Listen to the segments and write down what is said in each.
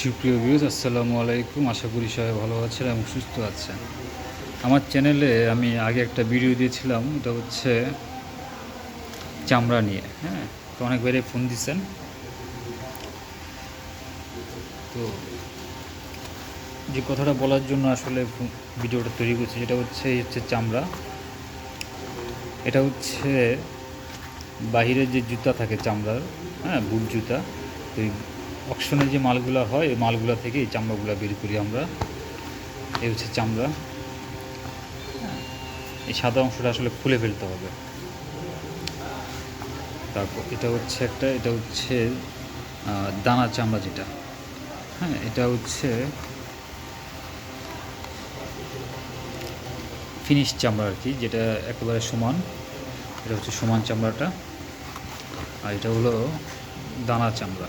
সুপ্রিয় ভিউজ আসসালামু আলাইকুম। আশা করি সবাই ভালো আছেন এবং সুস্থ আছেন। আমার চ্যানেলে আমি আগে একটা ভিডিও দিয়েছিলাম, এটা হচ্ছে চামড়া নিয়ে হ্যাঁ? তো অনেক বাইরে ফোন দিচ্ছেন তো যে কথাটা বলার জন্য আসলে ভিডিওটা তৈরি করছি যেটা হচ্ছে হচ্ছে চামড়া। এটা হচ্ছে বাহিরের যে জুতা থাকে চামড়ার হ্যাঁ? বুট জুতা তো অকশনে যে মালগুলো হয়, এই মালগুলো থেকে এই চামড়াগুলো বের করি আমরা। এই হচ্ছে চামড়া। এই সাদা অংশটা আসলে খুলে ফেলতে হবে। তারপর এটা হচ্ছে একটা, এটা হচ্ছে দানা চামড়া যেটা। হ্যাঁ এটা হচ্ছে ফিনিশ চামড়া আর কি, যেটা একেবারে সমান। এটা হচ্ছে সমান চামড়াটা। আর এটা হলো দানা চামড়া।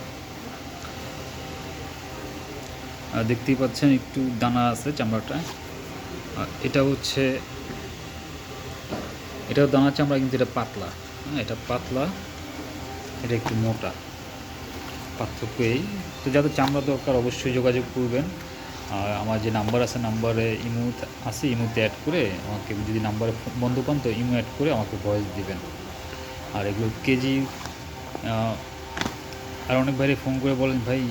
দেখতেই পাচ্ছেন একটু দানা আছে চামড়াটা। এটা হচ্ছে, এটাও দানা চামড়া, কিন্তু এটা পাতলা। হ্যাঁ এটা পাতলা, এটা একটু মোটা। পার্থক্য এই। তো যাদের চামড়া দরকার অবশ্যই যোগাযোগ করবেন। আর আমার যে নাম্বার আছে, নাম্বারে ইমো আছে, ইমুতে অ্যাড করে আমাকে যদি নাম্বারে বন্ধ পান, তো ইমু অ্যাড করে আমাকে ভয়েস দিবেন। আর এগুলো কেজি আর অনেক ভাইরে ফোন করে বলেন, ভাই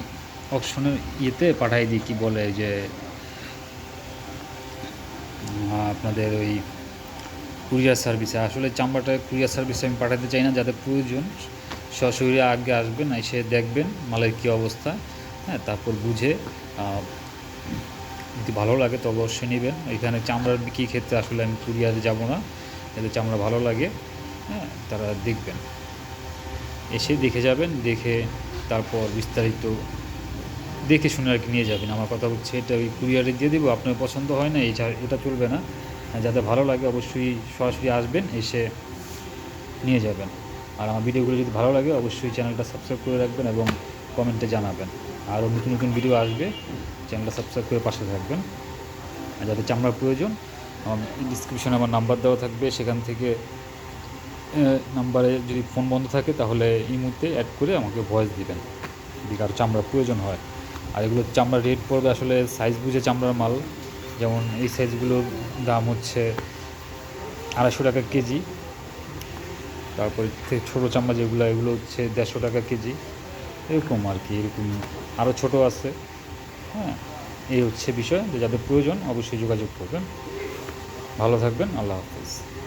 অকশনের ইয়েতে পাঠাই দিই, কি বলে যে আপনাদের ওই কুরিয়ার সার্ভিসে আসলে চামড়াটা কুরিয়ার সার্ভিসে আমি পাঠাতে চাই না, যাদের প্রয়োজন, সশরীরে আগে আসবেন, এসে দেখবেন মালের কী অবস্থা হ্যাঁ তারপর বুঝে যদি ভালো লাগে তো অবশ্যই নেবেন। এখানে চামড়ার বিক্রি ক্ষেত্রে আসলে আমি কুরিয়ারে যাব না যাদের চামড়া ভালো লাগে হ্যাঁ তারা দেখবেন। এসে দেখে যাবেন, দেখে তারপর বিস্তারিত দেখে শুনে আর কি নিয়ে যাবেন। আমার কথা হচ্ছে এটা ওই কুরিয়ারে দিয়ে দেবো, আপনার পছন্দ হয় না, এটা এটা চলবে না। যাদের ভালো লাগে অবশ্যই সরাসরি আসবেন, এসে নিয়ে যাবেন। আর আমার ভিডিওগুলো যদি ভালো লাগে, অবশ্যই চ্যানেলটা সাবস্ক্রাইব করে রাখবেন এবং কমেন্টে জানাবেন। আরও নতুন নতুন ভিডিও আসবে, চ্যানেলটা সাবস্ক্রাইব করে পাশে থাকবেন। আর যাদের চামড়ার প্রয়োজন, আমার ডিসক্রিপশনে আমার নাম্বার দেওয়া থাকবে। সেখান থেকে নাম্বারে যদি ফোন বন্ধ থাকে, তাহলে এই মুহূর্তে অ্যাড করে আমাকে ভয়েস দিবেন। যদি কারও চামড়ার প্রয়োজন হয়। আর এগুলো চামড়া রেট পড়বে আসলে সাইজ বুঝে চামড়ার মাল। যেমন এই সাইজগুলোর দাম হচ্ছে আড়াইশো টাকা কেজি। তারপরে ছোটো চামড়া যেগুলো, এগুলো হচ্ছে দেড়শো টাকা কেজি। এরকম আর কি, এরকম আরও ছোট আছে। হ্যাঁ এই হচ্ছে বিষয়। যাদের প্রয়োজন অবশ্যই যোগাযোগ করবেন। ভালো থাকবেন, আল্লাহ হাফিজ।